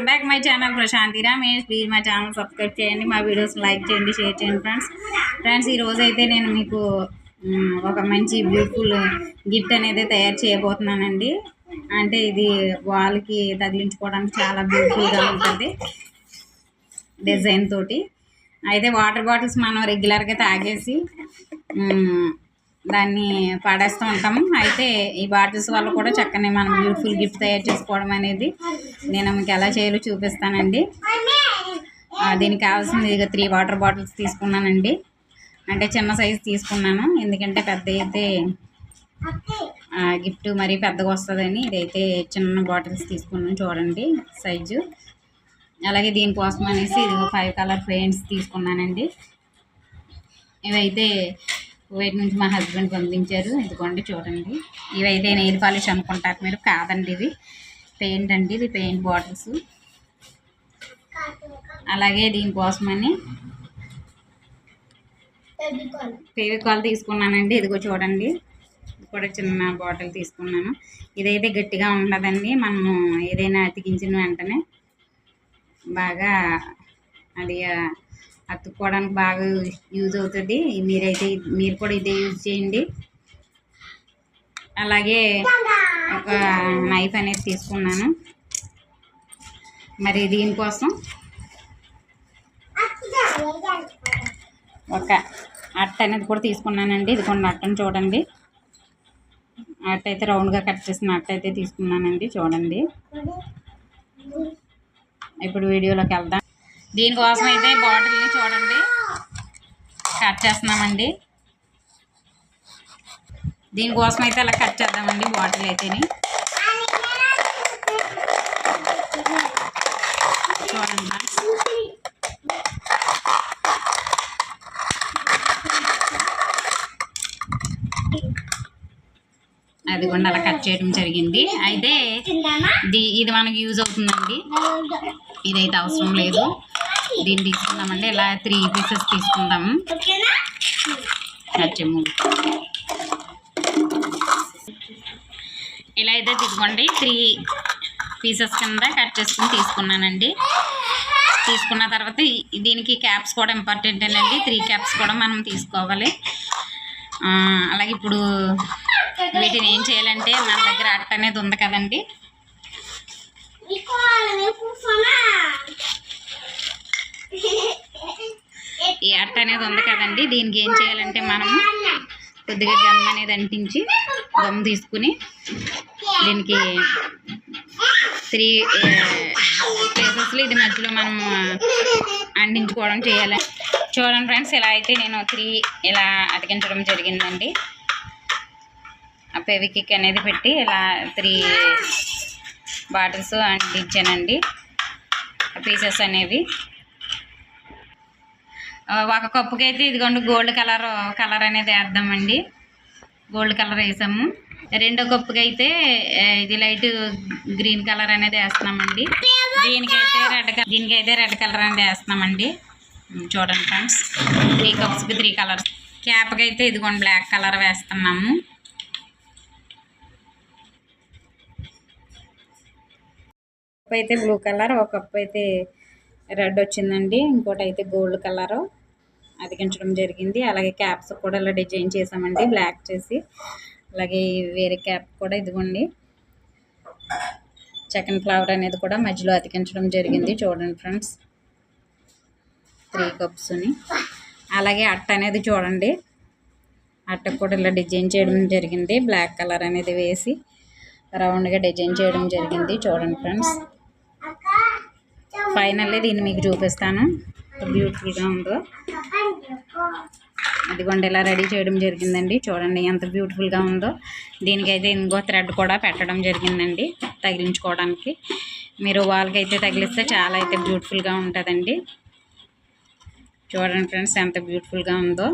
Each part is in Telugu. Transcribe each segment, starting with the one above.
Welcome back my channel Prashanti Ramesh. Please మా ఛానల్ సబ్స్క్రైబ్ చేయండి మా వీడియోస్ లైక్ చేయండి షేర్ చేయండి ఫ్రెండ్స్ ఫ్రెండ్స్ ఈరోజు అయితే నేను మీకు ఒక మంచి బ్యూటిఫుల్ గిఫ్ట్ అనేది తయారు చేయబోతున్నానండి. అంటే ఇది వాల్కి తగిలించుకోవడానికి చాలా బ్యూటిఫుల్గా ఉంటుంది డిజైన్ తోటి. అయితే వాటర్ బాటిల్స్ మనం రెగ్యులర్గా తాగేసి దాన్ని పాడేస్తూ ఉంటాము. అయితే ఈ బాటిల్స్ వల్ల కూడా చక్కని మనం బ్యూటిఫుల్ గిఫ్ట్ తయారు చేసుకోవడం అనేది నేను మీకు ఎలా చేయాలో చూపిస్తానండి. దీనికి కావాల్సింది ఇక త్రీ వాటర్ బాటిల్స్ తీసుకున్నానండి. అంటే చిన్న సైజు తీసుకున్నాను. ఎందుకంటే పెద్ద అయితే గిఫ్ట్ మరీ పెద్దగా వస్తుందని ఇదైతే చిన్న బాటిల్స్ తీసుకున్నాను చూడండి సైజు అలాగే దీనికోసం అనేసి ఇది ఫైవ్ కలర్ పెయింట్స్ తీసుకున్నానండి. ఇవైతే కువైట్ నుంచి మా హస్బెండ్ పంపించారు. ఇదిగోండి చూడండి. ఇవైతే నెయిల్ పాలిష్ అనుకుంటారు మీరు. కాదండి ఇది. పెయింట్ అండి ఇది పెయింట్ బాటిల్స్. అలాగే దీనికోసమని ఫేవికాల్ తీసుకున్నానండి. ఇదిగో చూడండి. కూడా చిన్న బాటిల్ తీసుకున్నాను. ఇదైతే గట్టిగా ఉండదండి. మనము ఏదైనా అతికించిన వెంటనే బాగా అది అతుక్కోవడానికి బాగా యూజ్ అవుతుంది. మీరైతే మీరు కూడా ఇదే యూజ్ చేయండి. అలాగే ఒక నైఫ్ అనేది తీసుకున్నాను. మరి దీనికోసం ఒక అట్ట అనేది కూడా తీసుకున్నానండి. ఇది కొన్ని అట్టను చూడండి. అట్ట అయితే రౌండ్గా కట్ చేసిన అట్ట అయితే తీసుకున్నానండి. చూడండి. ఇప్పుడు వీడియోలోకి వెళ్దాం. దీనికోసం అయితే బాటిల్ని చూడండి. కట్ చేస్తున్నామండి. దీనికోసం అయితే అలా కట్ చేద్దామండి బాటిల్ అయితేని. చూడండి అది కూడా అలా కట్ చేయడం జరిగింది. అయితే ఇది మనకి యూజ్ అవుతుందండి. ఇదైతే అవసరం లేదు. దీన్ని తీసుకుందామండి. ఇలా త్రీ పీసెస్ తీసుకుందాము నచ్చము ఇలా అయితే తీసుకోండి త్రీ పీసెస్ కింద కట్ చేసుకుని తీసుకున్నానండి. తీసుకున్న తర్వాత దీనికి క్యాప్స్ కూడా ఇంపార్టెంట్ అండి. త్రీ క్యాప్స్ కూడా మనం తీసుకోవాలి. అలాగే ఇప్పుడు వీటిని ఏం చేయాలంటే మన దగ్గర అట్ట అనేది ఉంది కదండి. ఈ అట్ట అనేది ఉంది కదండి. దీనికి ఏం చేయాలంటే మనము కొద్దిగా గమ్ అనేది అంటించి గమ్ తీసుకుని దీనికి త్రీ ప్లేసెస్లో ఇది మధ్యలో మనం అంటించుకోవడం చేయాలి. చూడండి ఫ్రెండ్స్ ఇలా అయితే నేను త్రీ ఇలా అతికించడం జరిగిందండి. ఆ పెవికిక్ అనేది పెట్టి ఇలా త్రీ బాటిల్స్ అంటించానండి. పీసెస్ అనేవి. ఒక కప్పుకి అయితే ఇదిగోండి గోల్డ్ కలర్ కలర్ అనేది వేద్దామండి. గోల్డ్ కలర్ వేసాము. రెండో కప్పుకి అయితే ఇది లైట్ గ్రీన్ కలర్ అనేది వేస్తున్నామండి. దీనికైతే రెడ్ కలర్ దీనికైతే రెడ్ కలర్ అనేది వేస్తున్నామండి. చూడండి ఫ్రెండ్స్ త్రీ కప్స్కి త్రీ కలర్స్. క్యాప్కి అయితే ఇదిగోండి బ్లాక్ కలర్ వేస్తున్నాము. కప్ అయితే బ్లూ కలర్ ఒక కప్ అయితే రెడ్ వచ్చిందండి. ఇంకోటి అయితే గోల్డ్ కలరు. అతికించడం జరిగింది. అలాగే క్యాప్స్ కూడా ఇలా డిజైన్ చేసామండి బ్లాక్ చేసి. అలాగే వేరే క్యాప్ కూడా ఇదిగోండి. సెకండ్ ఫ్లవర్ అనేది కూడా మధ్యలో అతికించడం జరిగింది చూడండి ఫ్రెండ్స్. త్రీ కప్స్ని అలాగే అట్ట అనేది చూడండి. అట్ట కూడా ఇలా డిజైన్ చేయడం జరిగింది. బ్లాక్ కలర్ అనేది వేసి రౌండ్గా డిజైన్ చేయడం జరిగింది చూడండి ఫ్రెండ్స్. ఫైనల్లీ దీన్ని మీకు చూపిస్తాను. బ్యూటిఫుల్గా ఉందో. అదిగోండి ఇలా రెడీ చేయడం జరిగిందండి. చూడండి ఎంత బ్యూటిఫుల్గా ఉందో. దీనికైతే ఇంకో థ్రెడ్ కూడా పెట్టడం జరిగిందండి తగిలించుకోవడానికి. మీరు వాళ్ళకైతే తగిలిస్తే చాలా అయితే బ్యూటిఫుల్గా ఉంటుందండి. చూడండి ఫ్రెండ్స్ ఎంత బ్యూటిఫుల్గా ఉందో.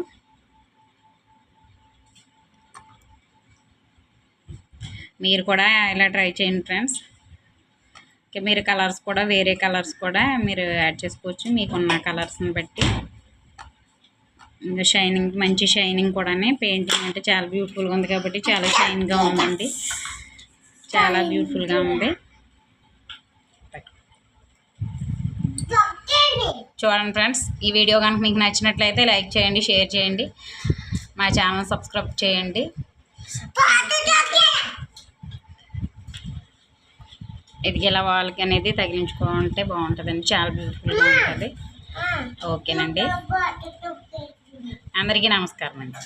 మీరు కూడా ఇలా ట్రై చేయండి ఫ్రెండ్స్. మీరు కలర్స్ కూడా వేరే కలర్స్ కూడా మీరు యాడ్ చేసుకోవచ్చు. మీకున్న కలర్స్ని బట్టి. ఇంకా షైనింగ్ మంచి షైనింగ్ కూడానే పెయింటింగ్ అంటే చాలా బ్యూటిఫుల్గా ఉంది కాబట్టి చాలా షైన్గా ఉందండి. చాలా బ్యూటిఫుల్గా ఉంది. చూడండి ఫ్రెండ్స్ ఈ వీడియో కనుక మీకు నచ్చినట్లయితే లైక్ చేయండి షేర్ చేయండి. మా ఛానల్ సబ్స్క్రైబ్ చేయండి. ఇది ఇలా వాళ్ళకి అనేది తగిలించుకుంటే బాగుంటుందండి. చాలా బ్యూటిఫుల్గా ఉంటుంది. ఓకేనండి. అందరికీ నమస్కారం అండి